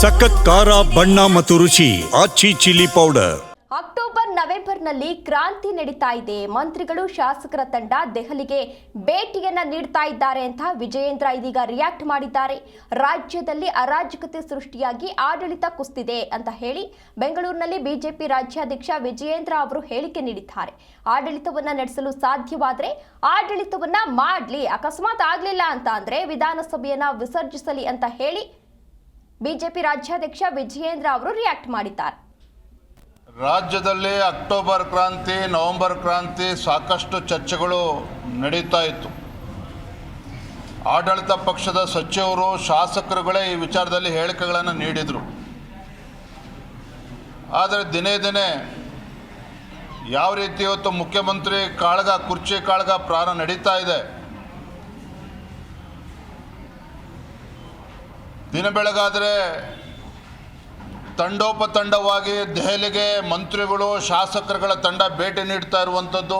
ಸಖತ್ ಖಾರ, ಬಣ್ಣ ಮತ್ತು ರುಚಿ, ಆಚಿ ಚಿಲ್ಲಿ ಪೌಡರ್. ಅಕ್ಟೋಬರ್, ನವೆಂಬರ್ನಲ್ಲಿ ಕ್ರಾಂತಿ ನಡೀತಾ ಇದೆ. ಮಂತ್ರಿಗಳು, ಶಾಸಕರ ತಂಡ ದೆಹಲಿಗೆ ಭೇಟಿಯನ್ನ ನೀಡ್ತಾ ಇದ್ದಾರೆ ಅಂತ ವಿಜಯೇಂದ್ರ ಇದೀಗ ರಿಯಾಕ್ಟ್ ಮಾಡಿದ್ದಾರೆ. ರಾಜ್ಯದಲ್ಲಿ ಅರಾಜಕತೆ ಸೃಷ್ಟಿಯಾಗಿ ಆಡಳಿತ ಕುಸ್ತಿದೆ ಅಂತ ಹೇಳಿ ಬೆಂಗಳೂರಿನಲ್ಲಿ ಬಿಜೆಪಿ ರಾಜ್ಯಾಧ್ಯಕ್ಷ ವಿಜಯೇಂದ್ರ ಅವರು ಹೇಳಿಕೆ ನೀಡಿದ್ದಾರೆ. ಆಡಳಿತವನ್ನ ನಡೆಸಲು ಸಾಧ್ಯವಾದರೆ ಆಡಳಿತವನ್ನ ಮಾಡ್ಲಿ, ಅಕಸ್ಮಾತ್ ಆಗ್ಲಿಲ್ಲ ಅಂತ ಅಂದ್ರೆ ವಿಧಾನಸಭೆಯನ್ನ ವಿಸರ್ಜಿಸಲಿ ಅಂತ ಹೇಳಿ ಬಿಜೆಪಿ ರಾಜ್ಯಾಧ್ಯಕ್ಷ ವಿಜಯೇಂದ್ರ ಅವರು ರಿಯಾಕ್ಟ್ ಮಾಡಿದ್ದಾರೆ. ರಾಜ್ಯದಲ್ಲಿ ಅಕ್ಟೋಬರ್ ಕ್ರಾಂತಿ, ನವೆಂಬರ್ ಕ್ರಾಂತಿ ಸಾಕಷ್ಟು ಚರ್ಚೆಗಳು ನಡೀತಾ ಇತ್ತು. ಆಡಳಿತ ಪಕ್ಷದ ಸಚಿವರು ಶಾಸಕರುಗಳೇ ಈ ವಿಚಾರದಲ್ಲಿ ಹೇಳಿಕೆಗಳನ್ನು ನೀಡಿದರು. ಆದರೆ ದಿನೇ ದಿನೇ ಯಾವ ರೀತಿ ಇವತ್ತು ಮುಖ್ಯಮಂತ್ರಿ ಕಾಳಗ, ಕುರ್ಚಿ ಕಾಳಗ ಪ್ರಾಣ ನಡೀತಾ ಇದೆ ದಿನ ಬೆಳಗಾದರೆ ತಂಡೋಪತಂಡವಾಗಿ ದೆಹಲಿಗೆ ಮಂತ್ರಿಗಳು, ಶಾಸಕರುಗಳ ತಂಡ ಭೇಟಿ ನೀಡ್ತಾ ಇರುವಂಥದ್ದು.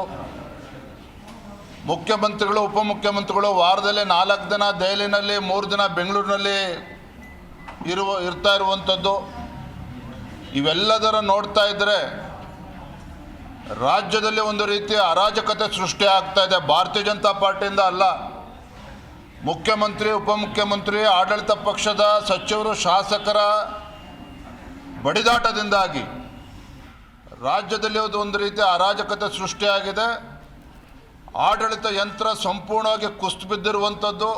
ಮುಖ್ಯಮಂತ್ರಿಗಳು, ಉಪಮುಖ್ಯಮಂತ್ರಿಗಳು ವಾರದಲ್ಲಿ ನಾಲ್ಕು ದಿನ ದೆಹಲಿನಲ್ಲಿ, ಮೂರು ದಿನ ಬೆಂಗಳೂರಿನಲ್ಲಿ ಇರುವ, ಇರ್ತಾ ಇರುವಂಥದ್ದು. ಇವೆಲ್ಲದರ ನೋಡ್ತಾ ಇದ್ದರೆ ರಾಜ್ಯದಲ್ಲಿ ಒಂದು ರೀತಿಯ ಅರಾಜಕತೆ ಸೃಷ್ಟಿ ಆಗ್ತಾ ಇದೆ. ಭಾರತೀಯ ಜನತಾ ಪಾರ್ಟಿಯಿಂದ ಅಲ್ಲ. ಮುಖ್ಯಮಂತ್ರಿ, ಉಪಮುಖ್ಯಮಂತ್ರಿ, ಆಡಳಿತ ಪಕ್ಷದ ಸಚಿವರು, ಶಾಸಕರ ಬಡಿದಾಟದಿಂದಾಗಿ ರಾಜ್ಯದಲ್ಲಿ ಅದು ಒಂದು ರೀತಿ ಅರಾಜಕತೆ ಸೃಷ್ಟಿಯಾಗಿದೆ. ಆಡಳಿತ ಯಂತ್ರ ಸಂಪೂರ್ಣವಾಗಿ ಕುಸ್ತು ಬಿದ್ದಿರುವಂಥದ್ದು,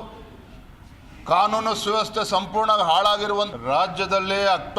ಕಾನೂನು ಸುವ್ಯವಸ್ಥೆ ಸಂಪೂರ್ಣವಾಗಿ ಹಾಳಾಗಿರುವಂಥ ರಾಜ್ಯದಲ್ಲಿ ಅಕ್ಟೋಬರ್